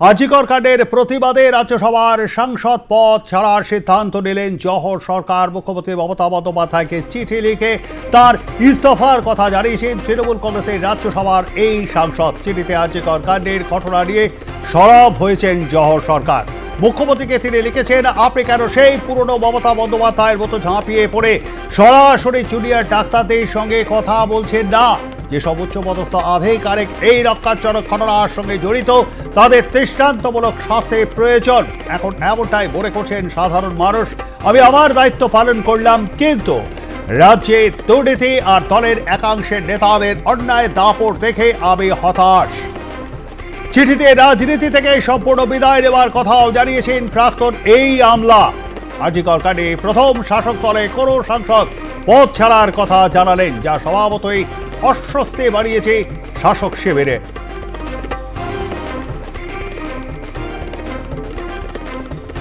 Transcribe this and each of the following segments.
আজিকর কাণ্ডের প্রতিবাদে রাজ্যসভার সাংসদ পদ ছাড়ার সিদ্ধান্ত নিলেন জহর সরকার। মুখ্যমন্ত্রী মমতা বন্দ্যোপাধ্যায়কে চিঠি লিখে তার ইস্তফার কথা জানিয়েছেন তৃণমূল কংগ্রেসের রাজ্যসভার এই সাংসদ। চিঠিতে আজিকর কাণ্ডের ঘটনা নিয়ে সরব হয়েছেন জহর সরকার। মুখ্যমন্ত্রীকে তিনি লিখেছেন, আপনি কেন সেই পুরনো মমতা বন্দ্যোপাধ্যায়ের মতো ঝাঁপিয়ে পড়ে? সরাসরি জুনিয়র ডাক্তারদের সঙ্গে কথা বলছেন না। যেসব উচ্চপদস্থ আধিকারিক এই রক্ষাজনক ঘটনার সঙ্গে জড়িত, তাদের দৃষ্টান্তমূলক শাস্তির প্রয়োজন। এখন এমনটাই মনে করছেন সাধারণ মানুষ। আমি আমার দায়িত্ব পালন করলাম, কিন্তু রাজ্যে দুর্নীতি আর দলের একাংশের নেতাদের অন্যায় দাপট দেখে আমি হতাশ। চিঠিতে রাজনীতি থেকে সম্পূর্ণ বিদায় নেওয়ার কথাও জানিয়েছেন প্রাক্তন এই আমলা। আজিকর কাণ্ডে প্রথম শাসক দলে কোনো সাংসদ পদ ছাড়ার কথা জানালেন, যা স্বভাবতই অস্বস্তি বাড়িয়েছে শাসক শিবিরে।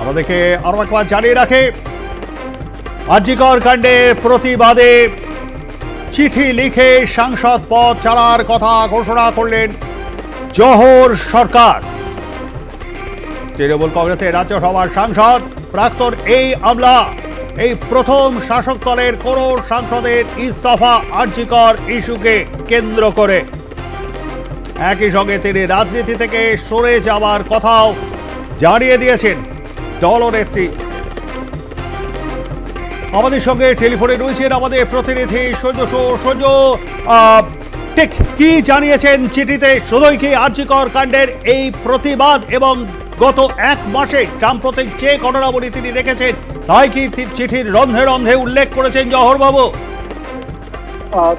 আমাদেরকে আরও একবার জানিয়ে রাখে, আজিকর কাণ্ডে প্রতিবাদে চিঠি লিখে সাংসদ পদ ছাড়ার কথা ঘোষণা করলেন জহর সরকার। তৃণমূল কংগ্রেসের রাজ্যসভার সাংসদ, প্রাক্তন এই আমলা। এই প্রথম শাসক দলের কোন সাংসদের ইস্তফা আর্যিকর ইস্যুকে কেন্দ্র করে। একই সঙ্গে তিনি রাজনীতি থেকে সরে যাওয়ার কথাও জানিয়ে দিয়েছেন দলনেত্রী। আমাদের সঙ্গে টেলিফোনে রয়েছেন আমাদের প্রতিনিধি সূর্য আহ, ঠিক কি জানিয়েছেন চিঠিতে শুধুই কি আর্যিকর কাণ্ডের এই প্রতিবাদ এবং গত এক মাসে সাম্প্রতিক যে ঘটনাবলী তিনি দেখেছেন তাই কি চিঠির রন্ধে রন্ধে উল্লেখ করেছেন জহরবাবু।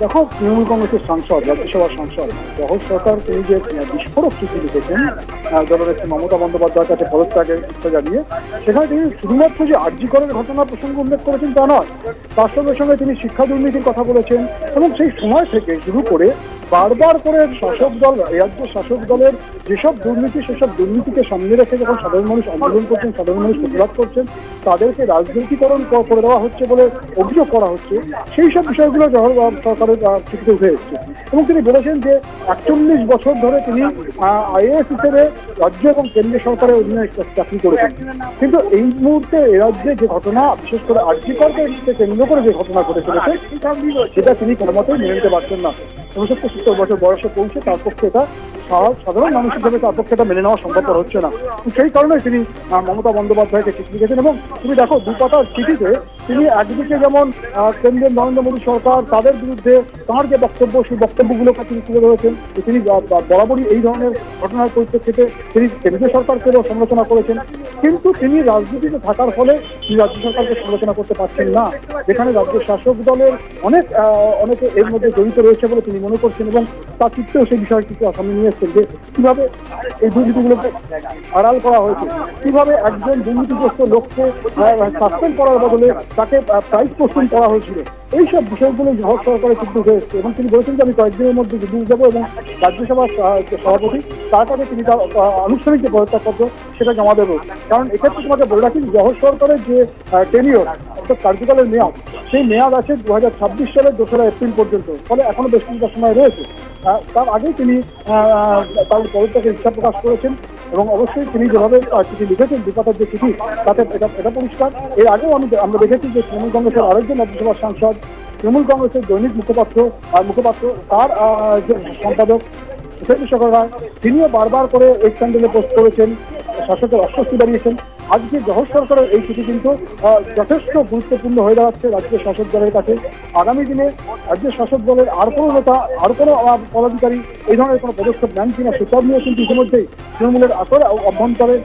দেখো, তৃণমূল কংগ্রেসের সাংসদ, রাজ্যসভার সাংসদ, জহর সরকার, তিনি যে বিস্ফোরক চিঠি লিখেছেন দলনেত্রী মমতা বন্দ্যোপাধ্যায়ের কাছে পদত্যাগের ইচ্ছা জানিয়ে, সেখানে তিনি শুধুমাত্র যে আর্যিকরের ঘটনা প্রসঙ্গ উল্লেখ করেছেন তা নয়, তার সঙ্গে সঙ্গে তিনি শিক্ষা দুর্নীতির কথা বলেছেন, এবং সেই সময় থেকে শুরু করে বারবার করে শাসক দল, রাজ্য শাসক দলের যেসব দুর্নীতি, সেসব দুর্নীতিকে সামনে রেখে যখন সাধারণ মানুষ আন্দোলন করছেন, সাধারণ মানুষ প্রতিবাদ করছেন, তাদেরকে রাজনীতিকরণ করে দেওয়া হচ্ছে বলে অভিযোগ করা হচ্ছে, সেই সব বিষয়গুলো জহর সরকারের চিঠিতে উঠে এসেছে। এবং তিনি বলেছেন যে একচল্লিশ বছর ধরে তিনি আইএএস হিসেবে রাজ্য এবং কেন্দ্রীয় সরকারের অধীনে চাকরি করেছেন। কিন্তু এই মুহূর্তে এ রাজ্যে যে ঘটনা, বিশেষ করে আর্যিকরকে কেন্দ্র করে যে ঘটনা ঘটে চলেছে, সেটা তিনি কোনো মতেই মেনে নিতে পারছেন না। উনসত্তর সত্তর বছর বয়সে পৌঁছে তার পক্ষে এটা সাধারণ মানুষের জন্য তার পক্ষে এটা মেনে নেওয়া সম্ভবপর হচ্ছে না। সেই কারণে তিনি মমতা বন্দ্যোপাধ্যায়কে চিঠি লিখেছেন এবং তুমি দেখো, দু পাতার চিঠিতে তিনি একদিকে যেমন আহ, কেন্দ্রের নরেন্দ্র মোদী সরকার তাদের বিরুদ্ধে তাঁর যে বক্তব্য সেই বক্তব্যগুলোকে তিনি তুলে ধরেছেন তিনি বরাবরই এই ধরনের ঘটনার পরিপ্রেক্ষিতে তিনি কেন্দ্রীয় সরকারকেও সমালোচনা করেছেন। কিন্তু তিনি রাজনীতিতে থাকার ফলে তিনি রাজ্য সরকারকে সমালোচনা করতে পারছেন না। যেখানে রাজ্য শাসক দলের অনেক অনেকে এর মধ্যে জড়িত রয়েছে বলে তিনি মনে করছেন এবং তার চিত্রেও সেই বিষয়টিকে সামনে নিয়ে এসছেন যে কীভাবে এই দুর্নীতিগুলোকে আড়াল করা হয়েছে কীভাবে একজন দুর্নীতিগ্রস্ত লোককে সাসপেন্ড করার বদলে তাকে প্রাইস পোস্টিং করা হয়েছিল। এইসব বিষয়গুলো জহর সরকারের উঠে এসছে এবং তিনি বলেছেন যে আমি কয়েকদিনের মধ্যে দিল্লি যাব এবং রাজ্যসভার সভাপতি, তার কাছে তিনি তার আনুষ্ঠানিক যে পদত্যাগপত্র সেটা জমা দেবো। কারণ এক্ষেত্রে তোমাকে বলে রাখি জহর সরকারের যে টেনিয়র অর্থাৎ কার্যকালের মেয়াদ, সেই মেয়াদ আছে দু হাজার ছাব্বিশ সালের দোসরা এপ্রিল পর্যন্ত। ফলে এখনও বেশ কিছুটা সময় রয়েছে। তার আগেই তিনি তার পদত্যাগের ইচ্ছা প্রকাশ করেছেন এবং অবশ্যই তিনি যেভাবে চিঠি লিখেছেন দুপাতার যে চিঠি, তাতে এটা এটা পরিষ্কার। এর আগেও আমি, আমরা দেখেছি যে তৃণমূল কংগ্রেসের আরেকজন রাজ্যসভার সাংসদ, তৃণমূল কংগ্রেসের দৈনিক মুখপাত্র মুখপাত্র তার যে সম্পাদক উপেন্দ্র শেখর রায় তিনিও বারবার করে এই স্যান্ডেলে পোস্ট করেছেন, শাসকের অস্বস্তি বাড়িয়েছেন। আজকে জহর সরকারের এই চিঠি কিন্তু যথেষ্ট গুরুত্বপূর্ণ হয়ে দাঁড়াচ্ছে রাজ্যের শাসক দলের কাছে। আগামী দিনে রাজ্যের শাসক দলের আর কোনো নেতা, আর কোনো পদাধিকারী এই ধরনের কোনো পদক্ষেপ নেন কিনা সেসব নিয়ে কিন্তু ইতিমধ্যেই তৃণমূলের আসরে অভ্যন্তরে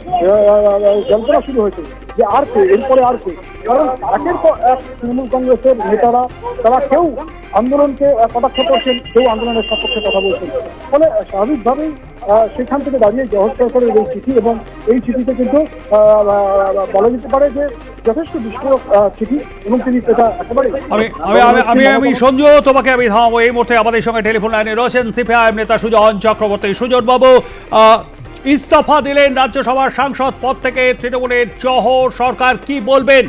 জল্পনা শুরু হয়েছে যে আর কে, এরপরে আর কে। কারণ একের পর এক তৃণমূল কংগ্রেসের নেতারা, তারা কেউ আন্দোলনকে কটাক্ষ করছেন, কেউ আন্দোলনের সপক্ষে কথা বলছেন। ফলে স্বাভাবিকভাবেই সেখান থেকে দাঁড়িয়ে জহর সরকারের এই চিঠি এবং এই চিঠিতে কিন্তু বলা যেতে পারে যে যথেষ্ট বিস্ফোরক চিঠি এবং তিনি এটা একেবারে আমি আমি সঞ্জু তোমাকে আমি থামাবো এই মুহূর্তে আমাদের সঙ্গে টেলিফোন লাইনে রয়েছেন সিপিআইএম নেতা সুজন চক্রবর্তী। সুজন বাবু ইস্তফা দিলেন রাজ্যসভার সাংসদ পদ থেকে তৃণমূলের জহর সরকার কি বলবেন?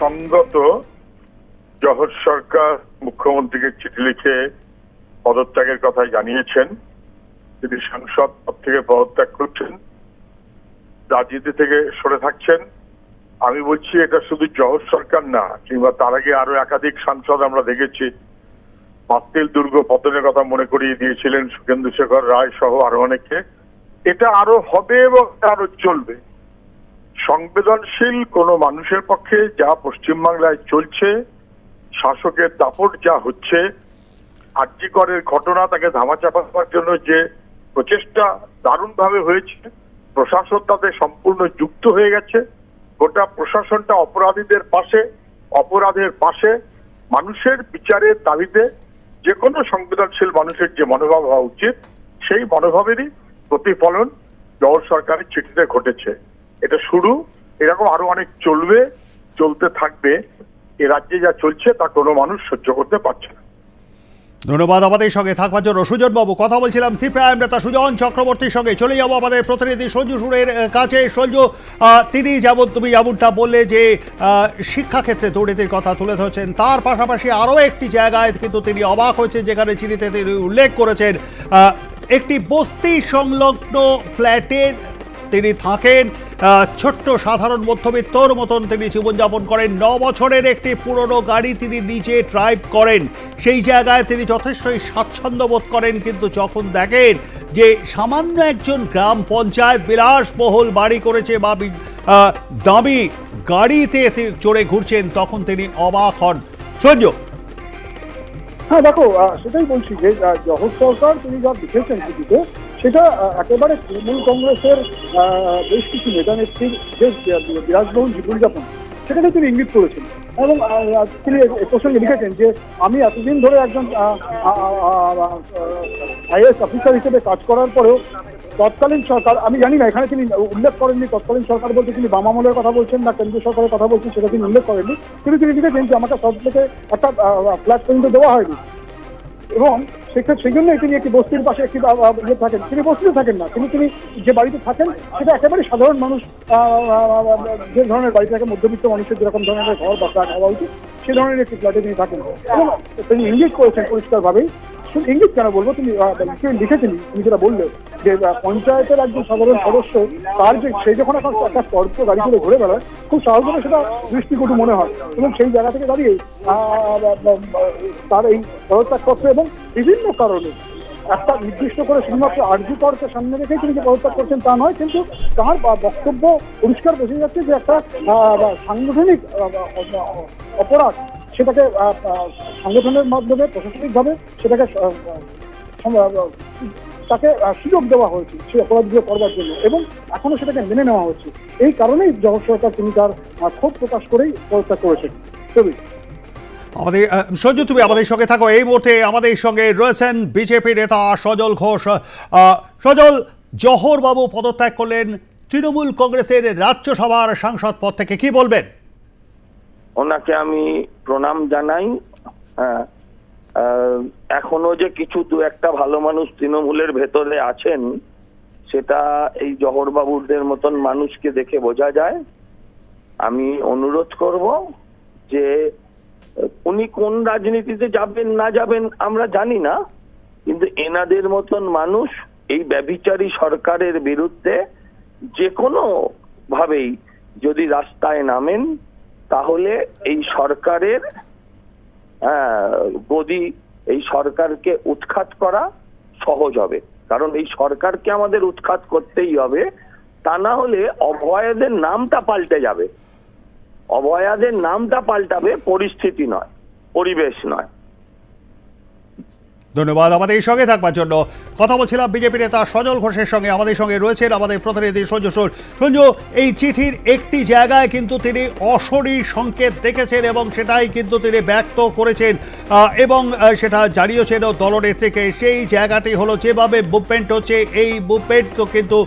সঙ্গত জহর সরকার মুখ্যমন্ত্রীকে চিঠি লিখে পদত্যাগের কথা জানিয়েছেন। তিনি সাংসদ পদ থেকে পদত্যাগ করছেন। রাজনীতি থেকে সরে থাকছেন। আমি বলছি, এটা শুধু জহর সরকার না, কিংবা তার আগে আরও একাধিক সাংসদ আমরা দেখেছি। মাস্তিল দুর্গ পতনের কথা মনে করিয়ে দিয়েছিলেন সুখেন্দু শেখর রায় সহ আরও অনেকে এটা আরও হবে এবং আরও চলবে। সংবেদনশীল কোন মানুষের পক্ষে যা পশ্চিমবাংলায় চলছে, শাসকের দাপট যা হচ্ছে আর্যিকরের ঘটনা তাকে ধামাচাপা দেওয়ার জন্য যে প্রচেষ্টা দারুণভাবে হয়েছে, প্রশাসন তাতে সম্পূর্ণ যুক্ত হয়ে গেছে। গোটা প্রশাসনটা অপরাধীদের পাশে, অপরাধের পাশে, মানুষের বিচারের দাবিতে যে কোনো সংবেদনশীল মানুষের যে মনোভাব হওয়া উচিত, সেই মনোভাবেরই প্রতিফলন জহর সরকারের চিঠিতে ঘটেছে। এটা শুরু, এরকম আরও অনেক চলবে, চলতে থাকবে। এ রাজ্যে যা চলছে তা কোনো মানুষ সহ্য করতে পারছে না। ধন্যবাদ আমাদের সঙ্গে থাকবার জন্য। সুজন বাবু কথা বলছিলাম সিপিআইএম নেতা সুজন চক্রবর্তীর সঙ্গে। চলে যাব আমাদের প্রতিনিধি সঞ্জু সুরের কাছে। সঞ্জু তিনি যেমন তুমি যেমনটা বললে যে শিক্ষাক্ষেত্রে দুর্নীতির কথা তুলে ধরছেন, তার পাশাপাশি আরও একটি জায়গায় কিন্তু তিনি অবাক হয়েছেন, যেখানে চিনিতে তিনি উল্লেখ করেছেন একটি বস্তি সংলগ্ন ফ্ল্যাটের তিনি থাকেন। ছোট্ট সাধারণ মধ্যবিত্তর মতন তিনি জীবনযাপন করেন। ন বছরের একটি পুরনো গাড়ি তিনি নিজে ড্রাইভ করেন। সেই জায়গায় তিনি যথেষ্টই স্বাচ্ছন্দ্য বোধ করেন, কিন্তু যখন দেখেন যে সামান্য একজন গ্রাম পঞ্চায়েত বিলাসবহুল বাড়ি করেছে বা দামি গাড়িতে চড়ে ঘুরছেন, তখন তিনি অবাক হন। সঞ্জু। হ্যাঁ দেখো সেটাই বলছি যে জহর সরকার তিনি যা চিঠিতে সেটা একেবারে তৃণমূল কংগ্রেসের বেশ কিছু নেতা নেত্রীর যে বিলাসবহুল জীবনযাপন। সেখানে তিনি ইঙ্গিত করেছেন। এবং তিনি প্রসঙ্গে লিখেছেন যে, আমি এতদিন ধরে একজন আইএস অফিসার হিসেবে কাজ করার পরেও তৎকালীন সরকার, আমি জানি না, এখানে তিনি উল্লেখ করেননি, তৎকালীন সরকার বলতে তিনি বাম আমলের কথা বলছেন না কেন্দ্রীয় সরকারের কথা বলছেন, সেটা তিনি উল্লেখ করেননি। কিন্তু তিনি লিখেছেন যে, আমাকে সব থেকে একটা ফ্ল্যাট পর্যন্ত দেওয়া হয়নি। এবং সেক্ষেত্রে সেই জন্যই তিনি একটি বস্তির পাশে একটি ইয়ে থাকেন। তিনি বস্তিতে থাকেন না। তিনি তিনি যে বাড়িতে থাকেন, সেটা একেবারে সাধারণ মানুষ যে ধরনের বাড়ি থাকে, মধ্যবিত্ত মানুষের যেরকম ধরনের ঘর বা ফ্ল্যাট হওয়া উচিত, সে ধরনের একটি ফ্ল্যাটে তিনি থাকেন। এবং তিনি ইঙ্গিত করেছেন পরিষ্কারভাবেই। ইঙ্গিত কেন বলব? তুমি লিখেছিলি তুমি যেটা বললে যে পঞ্চায়েতের একজন সাধারণ সদস্য, তার যে সেই যখন এখন একটা স্পর্শ গাড়ি করে ঘুরে বেড়ায়, খুব সহজে সেটা দৃষ্টিকটু মনে হয়। এবং সেই জায়গা থেকে দাঁড়িয়ে তার এই পদত্যাগপত্র এবং বিভিন্ন কারণে একটা নির্দিষ্ট করে শুধুমাত্র আর্জি করকে সামনে রেখেই তিনি যে পদত্যাগ করছেন তা নয়, কিন্তু তার বক্তব্য পরিষ্কার বোঝা যাচ্ছে যে একটা সাংগঠনিক অপরাধ, সেটাকে সংগঠনের মাধ্যমে প্রশাসনিকভাবে সেটাকে তাকে সুযোগ দেওয়া হয়েছে সেই অপরাধগুলো করবার জন্য এবং এখনও সেটাকে মেনে নেওয়া হচ্ছে। এই কারণেই জগৎ সরকার তিনি তার ক্ষোভ প্রকাশ করেই পদত্যাগ করেছেন। তবে আমাদের আহ, তুমি আমাদের সঙ্গে থাকো। এই মুহূর্তে আমাদের সঙ্গে রয়েছেন বিজেপি নেতা সজল ঘোষ। সজল জহর বাবু পদত্যাগ করলেন তৃণমূল কংগ্রেসের রাজ্যসভার সাংসদ পদ থেকে। কি বলবেন? ওনাকে আমি প্রণাম জানাই। হ্যাঁ এখনও যে কিছু দু একটা ভালো মানুষ তৃণমূলের ভেতরে আছেন, সেটা এই জহরবাবুদের মতন মানুষকে দেখে বোঝা যায়। আমি অনুরোধ করব যে, উনি কোন রাজনীতিতে যাবেন, না যাবেন আমরা জানি না, কিন্তু এনাদের মতন মানুষ এই ব্যভিচারী সরকারের বিরুদ্ধে যে কোনো ভাবেই যদি রাস্তায় নামেন, তাহলে এই সরকারের গদি এই সরকারকে উৎখাত করা সহজ হবে। কারণ এই সরকারকে আমাদের উৎখাত করতেই হবে, তা না হলে অভয়াদের নামটা পাল্টে যাবে। অভয়াদের নামটা পাল্টাবে, পরিস্থিতি নয়, পরিবেশ নয়। ধন্যবাদ আমাদের সঙ্গে থাকবার জন্য। কথা বলছিলাম বিজেপি নেতা সজল ঘোষের সঙ্গে। আমাদের সঙ্গে রয়েছেন আমাদের প্রতিনিধি সঞ্জু সোল সঞ্জু, এই চিঠির একটি জায়গায় কিন্তু তিনি অসরী সংকেত দেখেছেন এবং সেটাই কিন্তু তিনি ব্যক্ত করেছেন এবং সেটা জানিয়েছেন দলনেত্রীকে। সেই জায়গাটি হলো, যেভাবে মুভমেন্ট হচ্ছে, এই মুভমেন্ট কিন্তু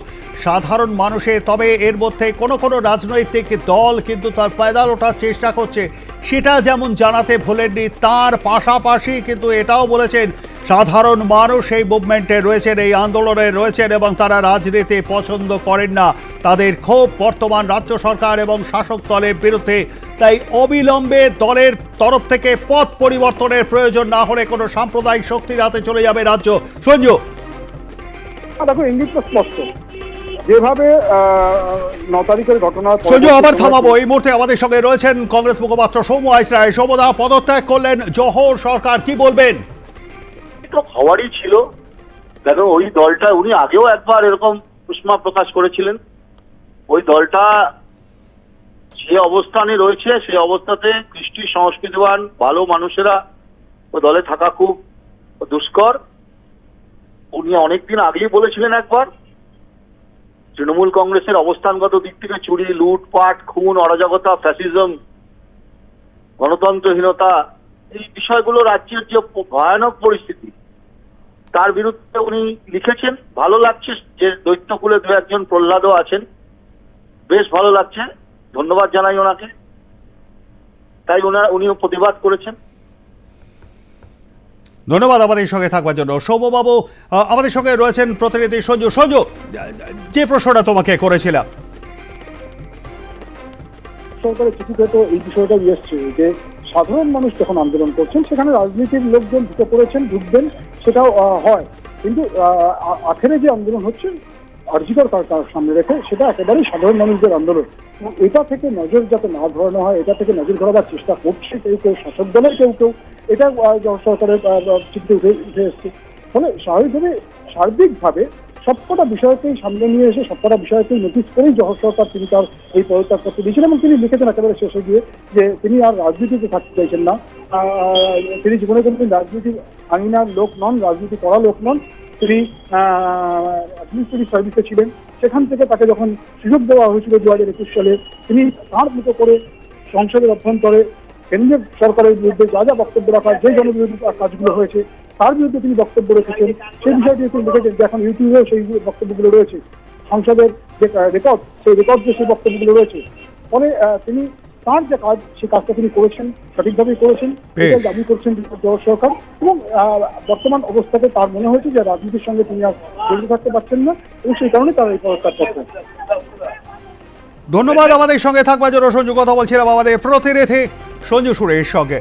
সাধারণ মানুষে, তবে এর মধ্যে কোনো কোনো রাজনৈতিক দল কিন্তু তার ফায়দা ওঠার চেষ্টা করছে। সেটা যেমন জানাতে ভোলেননি, তার পাশাপাশি কিন্তু এটাও বলেছেন, সাধারণ মানুষ এই মুভমেন্টে রয়েছেন, এই আন্দোলনে রয়েছেন এবং তারা রাজনীতি পছন্দ করেন না। তাদের ক্ষোভ বর্তমান রাজ্য সরকার এবং শাসক দলের বিরুদ্ধে। তাই অবিলম্বে দলের তরফ থেকে পথ পরিবর্তনের প্রয়োজন না হলে কোনো সাম্প্রদায়িক শক্তির হাতে চলে যাবে রাজ্য। সঞ্জু। আর দেখো, ইঙ্গিতটা স্পষ্ট। যেভাবে ন তারিখের ঘটনা সঞ্জু আবার থামাবো। এই মুহূর্তে আমাদের সঙ্গে রয়েছেন কংগ্রেস মুখপাত্র সৌম্য আইস রায় সৌমদা পদত্যাগ করলেন জহর সরকার কি বলবেন? তো হওয়ারই ছিল। দেখো ওই দলটা উনি আগেও একবার এরকম উষ্মা প্রকাশ করেছিলেন। ওই দলটা যে অবস্থানে রয়েছে সেই অবস্থাতে কৃষ্টি সংস্কৃতিবান ভালো মানুষেরা ওই দলে থাকা খুব দুষ্কর। উনি অনেকদিন আগেই বলেছিলেন একবার তৃণমূল কংগ্রেসের অবস্থানগত দিক থেকে চুরি, লুটপাট, খুন, অরাজকতা, ফ্যাসিজম, গণতন্ত্রহীনতা, এই বিষয়গুলো রাজ্যের যে ভয়ানক পরিস্থিতি, তার বিরুদ্ধে উনি লিখেছেন, ভালো লাগছে যে দৈত্যকুলে দু একজন প্রহ্লাদও আছেন, বেশ ভালো লাগছে, ধন্যবাদ জানাই ওনাকে, তাই ওনার উনিও প্রতিবাদ করেছেন। ধন্যবাদ আমাদের সঙ্গে থাকবার জন্য। সৌম্যবাবু আমাদের সঙ্গে রয়েছেন প্রতিনিধি সঞ্জু। সঞ্জু, যে প্রশ্নটা তোমাকে করেছিলাম। সরকারের চিঠিতে তো এই বিষয়টা এসছে যে, সাধারণ মানুষ যখন আন্দোলন করছেন, সেখানে রাজনীতির লোকজন ঢুকে পড়েছেন, ঢুকবেন, সেটাও হয়। কিন্তু আখেরে যে আন্দোলন হচ্ছে আর্জিকর তার সামনে রেখে সেটা একেবারেই সাধারণ মানুষদের আন্দোলন। এবং এটা থেকে নজর যাতে না ধরানো হয় এটা থেকে নজর ধরাবার চেষ্টা করছে কেউ কেউ শাসক দলের কেউ কেউ এটা সরকারের আহ, উঠে উঠে এসছে। ফলে স্বাভাবিকভাবে সার্বিকভাবে সবকটা বিষয়কেই সামনে নিয়ে এসে সবকটা বিষয়কেই নোটিস করেই জহর সরকার তিনি তার এই পদত্যাগ করতে দিয়েছেন এবং তিনি লিখেছেন একেবারে শেষে গিয়ে যে তিনি আর রাজনীতিতে থাকতে চাইছেন না। তিনি জীবনে কোনোদিন রাজনীতি আইনার লোক নন রাজনীতি করা লোক নন। তিনি অ্যাডমিনিস্ট্রেটিভ সার্ভিসে ছিলেন, সেখান থেকে তাকে যখন সুযোগ দেওয়া হয়েছিল দু হাজার একুশ সালে, তিনি তাঁর মতো করে সংসদের অভ্যন্তরে কেন্দ্রীয় সরকারের বিরুদ্ধে যা যা বক্তব্য রাখা যে জনবিরোধী কাজগুলো হয়েছে, তার বিরুদ্ধে তিনি বক্তব্য রেখেছেন। সেই বিষয়টি তিনি লিখেছেন যে এখন ইউটিউবেও সেই বক্তব্যগুলো রয়েছে। সংসদের যে রেকর্ড সেই রেকর্ড যে সেই বক্তব্যগুলো রয়েছে। ফলে তিনি তার যে কাজ সে কাজটা তিনি করেছেন সঠিকভাবেই করেছেন। এটা দাবি করছেন জয় সরকার। এবং বর্তমান অবস্থাতে তার মনে হয়েছে যে রাজনীতির সঙ্গে তিনি আর জড়িত থাকতে পারছেন না এবং সেই কারণে তারা এই পদত্যাগ করছেন ধন্যবাদ আমাদের সঙ্গে থাকবার জন্য। সঞ্জু কথা বলছিলাম আমাদের প্রতিনিধি সঞ্জু সুরের সঙ্গে।